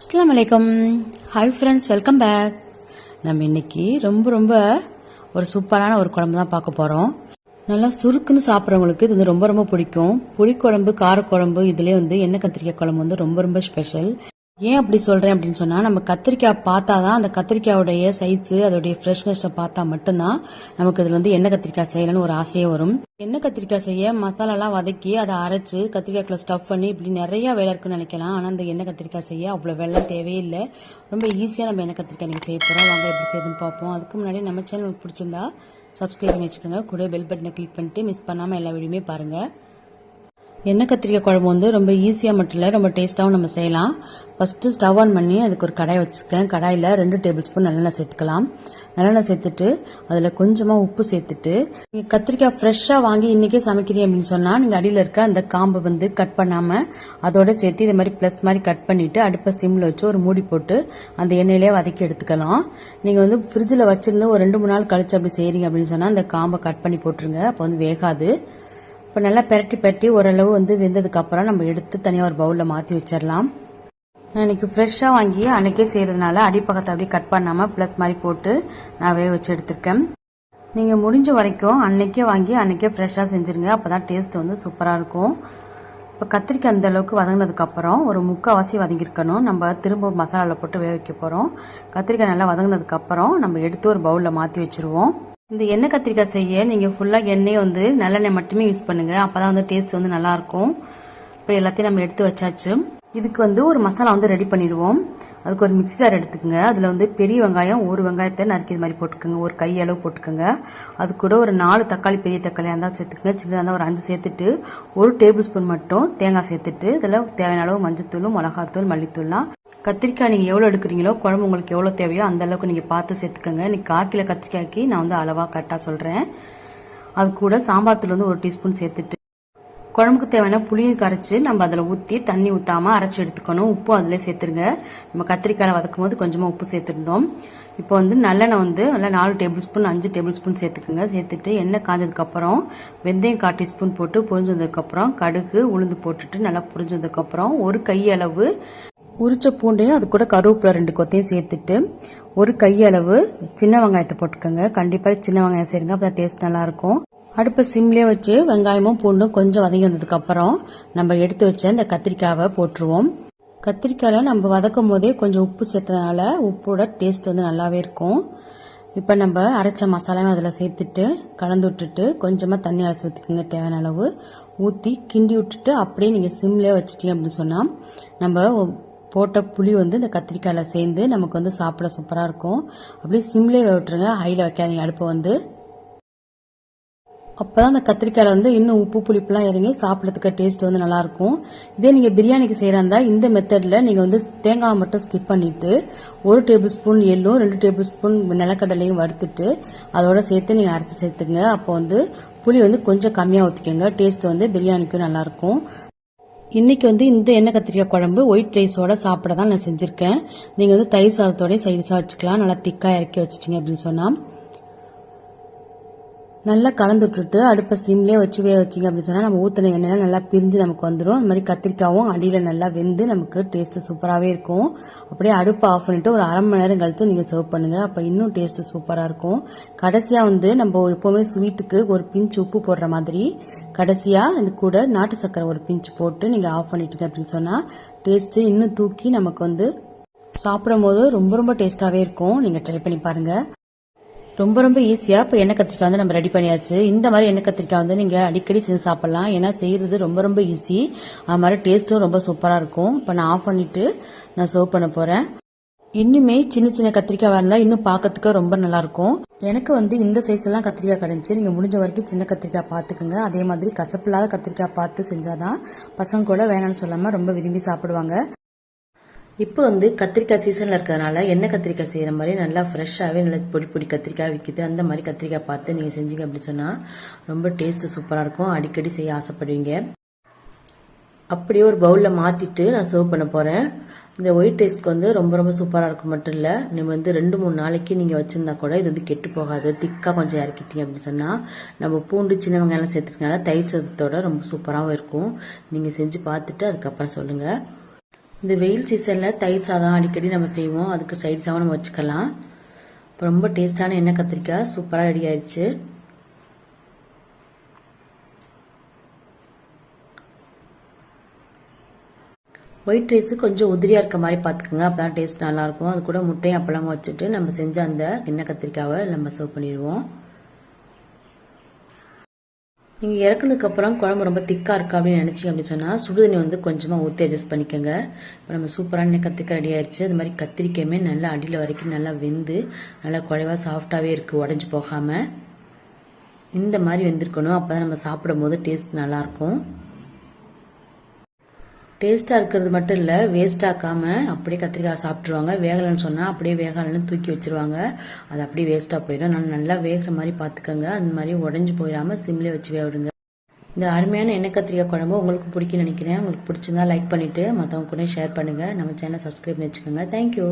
அஸ்லாம் வலைக்கம் hi friends welcome back நம்ம இன்னைக்கு ரொம்ப ரொம்ப ஒரு சூப்பரான ஒரு குழம்பு தான் பார்க்க போகிறோம் நல்லா சுருக்குன்னு சாப்பிட்றவங்களுக்கு இது வந்து ரொம்ப ரொம்ப பிடிக்கும். புளிக்குழம்பு காரக்குழம்பு இதுலேயே வந்து எண்ணெய் கத்திரிக்காய் குழம்பு வந்து ரொம்ப ரொம்ப ஸ்பெஷல் ஏன் அப்படி சொல்கிறேன் அப்படின்னு சொன்னால் நம்ம கத்திரிக்காய் பார்த்தா தான் அந்த கத்திரிக்காயோடைய சைஸு அதோடைய ஃப்ரெஷ்னஸை பார்த்தா மட்டும்தான் நமக்கு இதில் வந்து எண்ணெய் கத்திரிக்காய் செய்யணும்னு ஒரு ஆசையே வரும். எண்ணெய் கத்திரிக்காய் செய்ய மசாலாலாம் வதக்கி அதை அரைச்சு கத்திரிக்காய்க்குள்ள ஸ்டஃப் பண்ணி இப்படி நிறைய வேலை இருக்குன்னு நினைக்கலாம். ஆனால் அந்த எண்ணெய் கத்திரிக்காய் செய்ய அவ்வளோ வெள்ளம் தேவையில்லை ரொம்ப ஈஸியாக நம்ம எண்ணெய் கத்திரிக்காய் நீங்கள் செய்ய போகிறோம் வாங்க எப்படி செய்யுதுன்னு பார்ப்போம். அதுக்கு முன்னாடி நம்ம சேனல் பிடிச்சிருந்தா சப்ஸ்கிரைப் பண்ணி வச்சுக்கோங்க. கூட பெல் பட்டனை கிளிக் பண்ணிட்டு மிஸ் பண்ணாமல் எல்லா வீடியோமே பாருங்கள் எண்ணெய் கத்திரிக்காய் குழம்பு வந்து ரொம்ப ஈஸியாக மட்டும் இல்லை ரொம்ப டேஸ்ட்டாகவும் நம்ம செய்யலாம். ஃபஸ்ட்டு ஸ்டவ் ஆன் பண்ணி அதுக்கு ஒரு கடாய் வச்சுருக்கேன் கடாயில் ரெண்டு டேபிள் ஸ்பூன் நல்லெண்ணெய் சேர்த்துக்கலாம். நல்லெண்ணெய் சேர்த்துட்டு அதில் கொஞ்சமாக உப்பு சேர்த்துட்டு நீங்கள் கத்திரிக்காய் ஃப்ரெஷ்ஷாக வாங்கி இன்றைக்கே சமைக்கிறீங்க அப்படின்னு சொன்னால் நீங்கள் அடியில் இருக்க அந்த காம்பை வந்து கட் பண்ணாமல் அதோட சேர்த்து இது மாதிரி ப்ளஸ் மாதிரி கட் பண்ணிவிட்டு அடுப்பை சிம்மில் வச்சு ஒரு மூடி போட்டு அந்த எண்ணெயிலே வதக்கி எடுத்துக்கலாம். நீங்கள் வந்து ஃப்ரிட்ஜில் வச்சுருந்து ஒரு ரெண்டு மூணு நாள் கழிச்சு அப்படி செய்கிறீங்க அப்படின்னு சொன்னால் அந்த காம்பை கட் பண்ணி போட்டுருங்க. அப்போ வந்து வேகாது. இப்போ நல்லா பெரட்டி பெரட்டி ஓரளவு வந்து வெந்ததுக்கப்புறம் நம்ம எடுத்து தனியாக ஒரு பவுலில் மாற்றி வச்சிடலாம் நான் இன்னைக்கு ஃப்ரெஷ்ஷாக வாங்கி அன்றைக்கே செய்கிறதுனால அடிப்பக்கத்தை அப்படியே கட் பண்ணாமல் ப்ளஸ் மாதிரி போட்டு நான் வேக வச்சு எடுத்திருக்கேன். நீங்கள் முடிஞ்ச வரைக்கும் அன்னைக்கே வாங்கி அன்றைக்கே ஃப்ரெஷ்ஷாக செஞ்சுருங்க. அப்போ தான் டேஸ்ட் வந்து சூப்பராக இருக்கும். இப்போ கத்திரிக்காய் அந்த அளவுக்கு வதங்கினதுக்கப்புறம் ஒரு முக்கால்வாசி வதங்கியிருக்கணும். நம்ம திரும்ப மசாலாவில் போட்டு வேக வைக்க போகிறோம் கத்திரிக்காய் நல்லா வதங்கினதுக்கப்புறம் நம்ம எடுத்து ஒரு பவுலில் மாற்றி வச்சுருவோம். இந்த எண்ணெய் கத்திரிக்காய் செய்ய நீங்கள் ஃபுல்லாக எண்ணெய் வந்து நல்லெண்ணெய் மட்டுமே யூஸ் பண்ணுங்கள் அப்போ தான் வந்து டேஸ்ட் வந்து நல்லாயிருக்கும் இப்போ எல்லாத்தையும் நம்ம எடுத்து வச்சாச்சு. இதுக்கு வந்து ஒரு மசாலா வந்து ரெடி பண்ணிடுவோம். அதுக்கு ஒரு மிக்ஸி ஜார் எடுத்துக்கோங்க. அதில் வந்து பெரிய வெங்காயம் ஒரு வெங்காயத்தை நறுக்கி இது மாதிரி போட்டுக்கோங்க. ஒரு கை அளவு போட்டுக்கோங்க. அது கூட ஒரு நாலு தக்காளி பெரிய தக்காளியாக இருந்தால் சேர்த்துக்கோங்க. சின்னதாக இருந்தால் ஒரு அஞ்சு சேர்த்துட்டு ஒரு டேபிள் ஸ்பூன் மட்டும் தேங்காய் சேர்த்துட்டு இதில் தேவையான அளவு மஞ்சத்தூளும் மிளகாத்தூள் மல்லித்தூள்லாம் கத்திரிக்காய் நீங்கள் எவ்வளோ எடுக்கிறீங்களோ குழம்பு உங்களுக்கு எவ்வளோ தேவையோ அந்த அளவுக்கு நீங்கள் பார்த்து சேர்த்துக்கோங்க. இன்னைக்கு கால் கத்திரிக்காய்க்கு நான் வந்து அளவாக கரெக்டாக சொல்கிறேன் அது கூட சாம்பார் தூள் வந்து ஒரு டீஸ்பூன் சேர்த்துட்டு குழம்புக்கு தேவையான புளியும் கரைச்சி நம்ம அதில் ஊற்றி தண்ணி ஊற்றாமல் அரைச்சி எடுத்துக்கணும். உப்பு அதில் சேர்த்துருங்க. நம்ம கத்திரிக்காயில் வதக்கும் போது கொஞ்சமாக உப்பு சேர்த்துருந்தோம். இப்போ வந்து நல்லெண்ணெய் வந்து நல்லா நாலு டேபிள் ஸ்பூன் அஞ்சு டேபிள் ஸ்பூன் சேர்த்துக்குங்க. சேர்த்துட்டு எண்ணெய் காஞ்சதுக்கப்புறம் வெந்தயம் கால் டீஸ்பூன் போட்டு பொரிஞ்சதுக்கப்புறம் கடுகு உளுந்து போட்டுட்டு நல்லா பொரிஞ்சதுக்கப்புறம் ஒரு கையளவு உரிச்ச பூண்டையும் அது கூட கருவேப்பிலை ரெண்டு கொத்தையும் சேர்த்துட்டு ஒரு கையளவு சின்ன வெங்காயத்தை போட்டுக்கோங்க. கண்டிப்பாக சின்ன வெங்காயம் சேருங்க அப்போ டேஸ்ட் நல்லாயிருக்கும். அடுப்பை சிம்லேயே வச்சு வெங்காயமும் பூண்டும் கொஞ்சம் வதங்கி வந்ததுக்கப்புறம் நம்ம எடுத்து வச்ச இந்த கத்திரிக்காவை போட்டுருவோம். கத்திரிக்காயில் நம்ம வதக்கும் போதே கொஞ்சம் உப்பு சேர்த்ததுனால உப்போட டேஸ்ட் வந்து நல்லாவே இருக்கும். இப்போ நம்ம அரைச்ச மசாலாவும் அதில் சேர்த்துட்டு கலந்து விட்டுட்டு கொஞ்சமாக தண்ணி அரைச்சி ஊற்றிக்கோங்க தேவையான அளவு. ஊற்றி கிண்டி விட்டுட்டு அப்படியே நீங்கள் சிம்லேயே வச்சிட்டீங்க அப்படின்னு சொன்னால் நம்ம போட்ட புளி வந்து இந்த கத்திரிக்காயில் சேர்ந்து நமக்கு வந்து சாப்பிட சூப்பராக இருக்கும். அப்படியே சிம்லேயே விட்டுருங்க. ஹையில் வைக்காதீங்க. அடுப்பை வந்து. அப்போ தான் அந்த கத்திரிக்காயில் வந்து இன்னும் உப்பு புளிப்புலாம் இறங்கி சாப்பிட்றதுக்கு டேஸ்ட் வந்து நல்லாயிருக்கும் இதே நீங்கள் பிரியாணிக்கு செய்கிறா இந்த மெத்தடில் நீங்கள் வந்து தேங்காய் மட்டும் ஸ்கிப் பண்ணிவிட்டு ஒரு டேபிள் ஸ்பூன் எள்ளும் ரெண்டு டேபிள் ஸ்பூன் நிலக்கடலையும் வறுத்துட்டு அதோட சேர்த்து நீங்கள் அரைச்சி சேர்த்துங்க. அப்போ வந்து புளி வந்து கொஞ்சம் கம்மியாக ஊற்றிக்கோங்க டேஸ்ட் வந்து பிரியாணிக்கும் நல்லாயிருக்கும் இன்னைக்கு வந்து இந்த எண்ணெய் கத்திரிக்காய் குழம்பு ஒயிட் ரைஸோட சாப்பிட தான் நான் செஞ்சுருக்கேன். நீங்கள் வந்து தயிர் சாதத்தோடய சைடிஸாக வச்சுக்கலாம். நல்லா திக்காக இறக்கி வச்சிட்டிங்க அப்படின்னு சொன்னால் நல்லா கலந்து விட்டுட்டு அடுப்பை சிம்லேயே வச்சு வேக வச்சிங்க அப்படின்னு சொன்னால் நம்ம ஊற்றின எண்ணெய்லாம் நல்லா பிரிஞ்சு நமக்கு வந்துடும் அது மாதிரி கத்திரிக்காவும் அடியில் நல்லா வெந்து நமக்கு டேஸ்ட்டு சூப்பராகவே இருக்கும். அப்படியே அடுப்பை ஆஃப் பண்ணிவிட்டு ஒரு அரை மணி நேரம் கழித்து நீங்கள் சர்வ் பண்ணுங்கள் அப்போ இன்னும் டேஸ்ட்டு சூப்பராக இருக்கும். கடைசியாக வந்து நம்ம எப்போவுமே ஸ்வீட்டுக்கு ஒரு பிஞ்ச் உப்பு போடுற மாதிரி கடைசியாக இது கூட நாட்டு சர்க்கரை ஒரு பிஞ்ச் போட்டு நீங்கள் ஆஃப் பண்ணிட்டீங்க அப்படின்னு சொன்னால் டேஸ்ட்டு இன்னும் தூக்கி நமக்கு வந்து சாப்பிடும் போது ரொம்ப ரொம்ப டேஸ்ட்டாகவே இருக்கும். நீங்கள் ட்ரை பண்ணி பாருங்கள் ரொம்ப ரொம்ப ஈஸியாக இப்போ எண்ணெய் கத்திரிக்காய் வந்து நம்ம ரெடி பண்ணியாச்சு. இந்த மாதிரி எண்ணெய் கத்திரிக்காய் வந்து நீங்கள் அடிக்கடி செஞ்சு சாப்பிட்லாம். ஏன்னா செய்கிறது ரொம்ப ரொம்ப ஈஸி அது மாதிரி டேஸ்ட்டும் ரொம்ப சூப்பராக இருக்கும். இப்போ நான் ஆஃப் பண்ணிவிட்டு நான் சர்வ் பண்ண போகிறேன் இன்னுமே சின்ன சின்ன கத்திரிக்காய் வரலாம் இன்னும் பார்க்கறதுக்கு ரொம்ப நல்லாயிருக்கும் எனக்கு வந்து இந்த சைஸ் எல்லாம் கத்திரிக்காய் கிடைச்சி. நீங்கள் முடிஞ்ச வரைக்கும் சின்ன கத்திரிக்காய் பார்த்துக்குங்க அதே மாதிரி கசப்பில்லாத கத்திரிக்காய் பார்த்து செஞ்சாதான் பசங்க கூட வேணாம்னு சொல்லாமல் ரொம்ப விரும்பி சாப்பிடுவாங்க. இப்போ வந்து கத்திரிக்காய் சீசனில் இருக்கிறதுனால எண்ணெய் கத்திரிக்காய் செய்கிற மாதிரி நல்லா ஃப்ரெஷ்ஷாகவே நல்லா பொடி பொடி கத்திரிக்காய் விற்கிது அந்த மாதிரி கத்திரிக்காய் பார்த்து நீங்கள் செஞ்சீங்க அப்படின்னு சொன்னால் ரொம்ப டேஸ்ட்டு சூப்பராக இருக்கும். அடிக்கடி செய்ய ஆசைப்படுவீங்க. அப்படியே ஒரு பவுலில் மாற்றிட்டு நான் சர்வ் பண்ண போகிறேன் இந்த ஒயிட் ரைஸ்க்கு வந்து ரொம்ப ரொம்ப சூப்பராக இருக்கும் மட்டும் இல்லை நீங்கள் வந்து ரெண்டு மூணு நாளைக்கு நீங்கள் வச்சுருந்தா கூட இது வந்து கெட்டு போகாது. திக்காக கொஞ்சம் இறக்கிட்டீங்க அப்படின்னு சொன்னால் நம்ம பூண்டு சின்ன வெங்காயம் சேர்த்துருக்கனால தயிர் சாதத்தோட ரொம்ப சூப்பராகவும் இருக்கும். நீங்கள் செஞ்சு பார்த்துட்டு அதுக்கப்புறம் சொல்லுங்கள் இந்த வெயில் சீசனில் தயிர் சாதம் அடிக்கடி நம்ம செய்வோம். அதுக்கு சைடு சாதம் நம்ம வச்சுக்கலாம். இப்போ ரொம்ப டேஸ்டான எண்ணெய் கத்திரிக்காய் சூப்பராக ரெடி ஆயிடுச்சு. ஒயிட் ரைஸு கொஞ்சம் உதிரியாக இருக்க மாதிரி பார்த்துக்குங்க. அப்போ தான் டேஸ்ட் நல்லாயிருக்கும் அது கூட முட்டையும் அப்பளமும் வச்சுட்டு நம்ம செஞ்ச அந்த எண்ணெய் கத்திரிக்காவை நம்ம சர்வ் பண்ணிடுவோம். நீங்கள் இறக்குனதுக்கப்புறம் குழம்பு ரொம்ப திக்காக இருக்கா அப்படின்னு நினச்சி அப்படின்னு சொன்னால் சுடுதண்ணி வந்து கொஞ்சமாக ஊற்றி அட்ஜஸ்ட் பண்ணிக்கோங்க. இப்போ நம்ம சூப்பரான கத்திரிக்காய் ரெடி ஆயிடுச்சு. அது மாதிரி கத்திரிக்காயுமே நல்லா அடியில் வரைக்கும் நல்லா வெந்து நல்லா குழைவாக சாஃப்டாகவே இருக்குது உடஞ்சி போகாமல் இந்த மாதிரி வெந்திருக்கணும். அப்போ தான் நம்ம சாப்பிடும் போது டேஸ்ட் நல்லாயிருக்கும் டேஸ்ட்டாக இருக்கிறது மட்டும் இல்லை வேஸ்ட் ஆக்காமல் அப்படியே கத்திரிக்காய் சாப்பிட்ருவாங்க வேகலைன்னு சொன்னால் அப்படியே வேகலைன்னு தூக்கி வச்சிருவாங்க. அது அப்படியே வேஸ்ட்டாக போயிடும். நான் நல்லா வேகிற மாதிரி பார்த்துக்கோங்க. அந்த மாதிரி உடஞ்சி போயிடாமல் சிம்லே வச்சு விடுங்க இந்த அருமையான எண்ணெய் கத்திரிக்காய் குழம்பு உங்களுக்கு பிடிக்கும் நினைக்கிறேன். உங்களுக்கு பிடிச்சிருந்தா லைக் பண்ணிவிட்டு மற்றவங்க கூட ஷேர் பண்ணுங்கள் நம்ம சேனல் சப்ஸ்கிரைப் பண்ணி வச்சுக்கோங்க. தேங்க்யூ